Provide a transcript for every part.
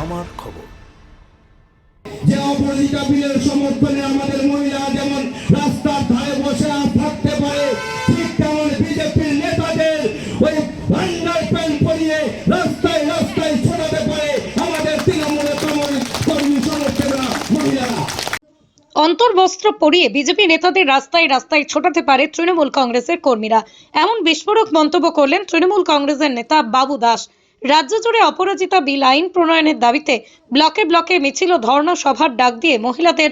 আমার খবর। যে অপরাধিতা বিলের সমর্থনে আমাদের মহিলা যেমন রাস্তার ধারে বসে আর থাকতে পারে ঠিক তেমন বিজেপির নেতাদের ওই ভান্ডার প্যান্ট পরিয়ে রাস্তায় রাস্তায় ছোটাতে পারে আমাদের তৃণমূলের কর্মী কর্মী সমর্থকরা মহিলারা। অন্তর্বস্ত্র পরিয়ে বিজেপি নেতাদের রাস্তায় রাস্তায় ছোটাতে পারে তৃণমূল কংগ্রেসের কর্মীরা। এমন বিস্ফোরক মন্তব্য করলেন তৃণমূল কংগ্রেসের নেতা বাবু দাস। রাজ্য জুড়ে অপরাজিতা বিল আইন প্রণয়নের দাবিতে ব্লকে ব্লকে মিছিল ও ধর্ণা সভার ডাক দিয়ে মহিলাদের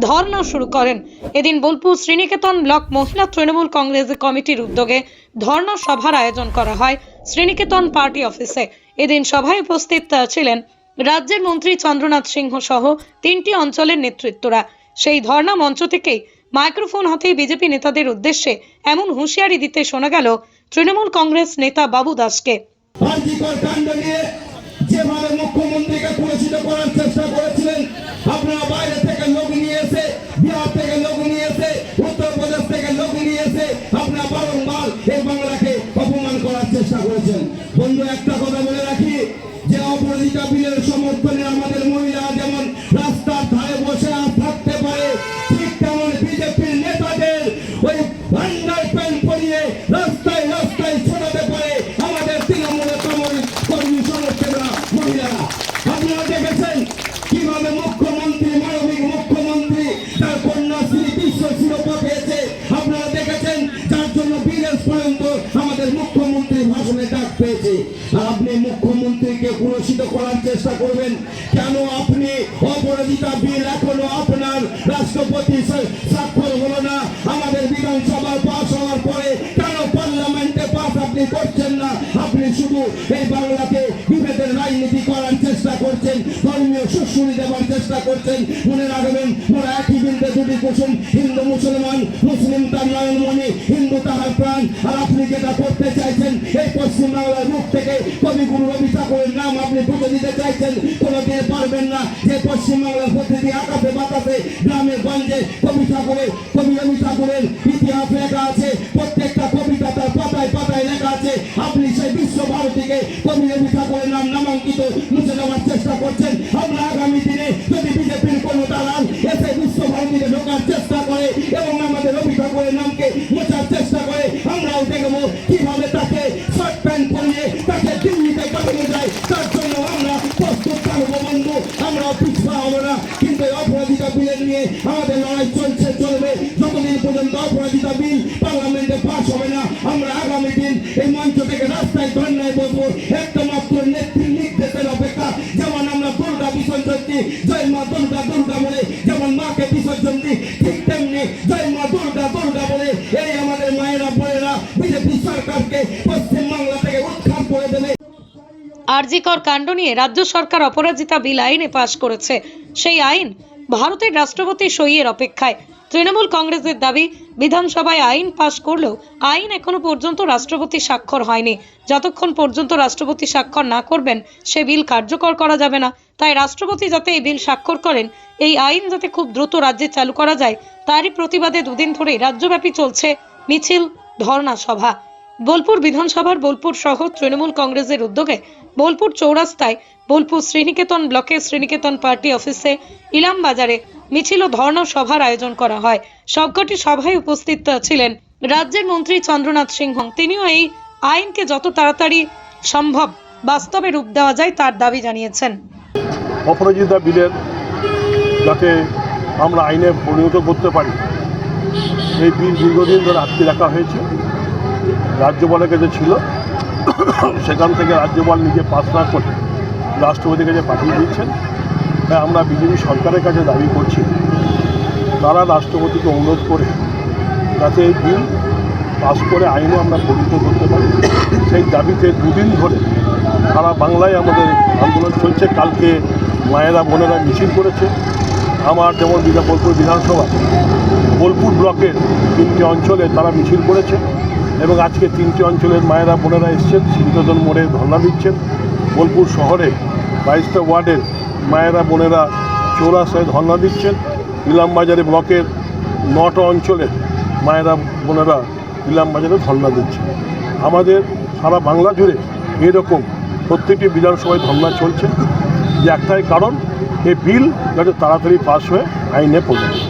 ধর্ণা শুরু করেন। এদিন বোলপুর শ্রীনিকেতন ব্লক মহিলা তৃণমূল কংগ্রেস কমিটির উদ্যোগে ধর্ণা সভার আয়োজন করা হয় শ্রীনিকেতন পার্টি অফিসে। এদিন সভায় উপস্থিত ছিলেন রাজ্যের মন্ত্রী চন্দ্রনাথ সিংহ সহ তিনটি অঞ্চলের নেতৃত্বরা। সেই ধর্ণা মঞ্চ থেকেই মাইক্রোফোন হাতে বিজেপি নেতাদের উদ্দেশ্যে এমন হুঁশিয়ারি দিতে শোনা গেল তৃণমূল কংগ্রেস নেতা বাবু দাসকে। আর্জিকর কাণ্ড নিয়ে যেভাবে মুখ্যমন্ত্রীকে পুরস্কৃত করার চেষ্টা করেছিলেন, আপনারা বাইরে থেকে লোক নিয়ে এসে, বিহার থেকে লোক নিয়ে এসে, উত্তরপ্রদেশ থেকে লোক নিয়ে এসে আপনারা বারংবার এই বাংলাকে অপমান করার চেষ্টা করেছেন। বন্ধু, একটা কথা বলে রাখি, যে অপরাধিতা বিলের সমর্থনে আমাদের চেষ্টা করবেন, কেন আপনি অপরাধিতা বিল এখনও আপনার রাষ্ট্রপতি স্বা- স্বাক্ষর হলো না? আমাদের বিধানসভায় পাস আপনি করছেন না, আপনি শুধু এই বাংলাকে বিভেদের রাজনীতি করার চেষ্টা করছেন, ধর্মীয় সুশ্রী দেওয়ার চেষ্টা করছেন। মনে রাখবেন মোরা একই বিন্দে দুটি কুসুম, হিন্দু, মুসলমান, মুসলিম তার নয়নমণি হিন্দু তাহার প্রাণ। আর আপনি যেটা করতে চাইছেন, এই পশ্চিম বাংলার মুখ থেকে কবিগুরু রবি ঠাকুরের নাম আপনি বুঝে দিতে চাইছেন কোনোদিন পারবেন না। যে পশ্চিম বাংলার প্রতিটি আকাশে বাতাসে, গ্রামে গঞ্জে কবি ঠাকুরের, কবি রবি ঠাকুরের ইতিহাস লেখা আছে। কবি রবি নাম নামাঙ্কিত মুছে দেওয়ার চেষ্টা করছেন। আমরা আগামী দিনে যদি বিজেপির কোনো দালাল এসে বিশ্ব ভারতীকে ঢোকার চেষ্টা করে এবং আমাদের রবি ঠাকুরের নামকে মোছার চেষ্টা করে, আমরাও দেখব কীভাবে তাকে শর্ট প্যান্ট পরিয়ে তাকে দিল্লিতে পাঠানো যায়। তার জন্য আমরা প্রস্তুত থাকব বন্ধু আমরাও পিছপা হব না। কিন্তু অপরাধিতা বিলের নিয়ে আমাদের লড়াই চলছে, চলবে। যতদিন পর্যন্ত অপরাধিতা বিল একটা মাত্র নেত্রী নির্দেশের অপেক্ষা। যেমন আমরা দুর্গা বিসর্জন দিই, জয় মা দুর্গা দুর্গা বলে। যেমন মাকে বিসর্জন দিই, ঠিক তেমনি জয় মা দুর্গা দুর্গা বলে। এই আমাদের মায়েরা, বোনেরা বিজেপি সরকারকে পশ্চিম বাংলা থেকে করে দেবে। আরজিকর কাণ্ড নিয়ে রাজ্য সরকার অপরাজিতা বিল আইনে পাশ করেছে। সেই আইন ভারতের রাষ্ট্রপতি সইয়ের অপেক্ষায়। তৃণমূল কংগ্রেসের দাবি বিধানসভায় আইন পাশ করলেও আইন এখনও পর্যন্ত রাষ্ট্রপতি স্বাক্ষর হয়নি। যতক্ষণ পর্যন্ত রাষ্ট্রপতি স্বাক্ষর না করবেন, সে বিল কার্যকর করা যাবে না। তাই রাষ্ট্রপতি যাতে এই বিল স্বাক্ষর করেন, এই আইন যাতে খুব দ্রুত রাজ্যে চালু করা যায়, তারই প্রতিবাদে দুদিন ধরে রাজ্যব্যাপী চলছে মিছিল, ধর্ণা সভা। বোলপুর বিধানসভার বোলপুর সহ তৃণমূল কংগ্রেসের উদ্যোগে বোলপুর চৌরাস্তায় বোলপুর শ্রীনিকেতন ব্লকের শ্রীনিকেতন পার্টি অফিসে ইলাম বাজারে মিছিল ও ধর্ণা সভার আয়োজন করা হয়। সবকটি সভায় উপস্থিত ছিলেন রাজ্যের মন্ত্রী চন্দ্রনাথ সিংহ। তিনিও এই আইনকে যত তাড়াতাড়ি সম্ভব বাস্তবে রূপ দেওয়া যায় তার দাবি জানিয়েছেন। অপরাজিতা বিলের যাতে আমরা আইনে পরিণত করতে পারি এই বিল দীর্ঘদিন ধরে আটকে রাখা হয়েছে। রাজ্যপালের কাছে ছিল, সেখান থেকে রাজ্যপাল নিজে পাস না করে রাষ্ট্রপতির কাছে পাঠিয়ে দিয়েছেন। তাই আমরা বিজেপি সরকারের কাছে দাবি করছি। তারা রাষ্ট্রপতিকে অনুরোধ করে যাতে এই বিল পাস করে আইনে আমরা পরিণত করতে পারি। সেই দাবিতে দুদিন ধরে সারা বাংলায় আমাদের আন্দোলন চলছে। কালকে মায়েরা, বোনেরা মিছিল করেছে। আমার যেমন বিধা বোলপুর বিধানসভা, বোলপুর ব্লকের তিনটি অঞ্চলে তারা মিছিল করেছে এবং আজকে তিনটি অঞ্চলের মায়েরা, বোনেরা এসছেন। শ্রীনিকেতন মোড়ে ধর্ণা দিচ্ছেন। বোলপুর শহরে বাইশটা ওয়ার্ডের মায়েরা, বোনেরা চৌরাস্তায় ধর্ণা দিচ্ছেন ইলামবাজারে ব্লকের নটা অঞ্চলে। মায়েরা, বোনেরা ইলামবাজারে ধর্ণা দিচ্ছেন। আমাদের সারা বাংলা জুড়ে এরকম প্রত্যেকটি বিধানসভায় ধর্ণা চলছে। যে একটাই কারণ, এই বিল যাতে তাড়াতাড়ি পাশ হয়ে আইনে পরিণত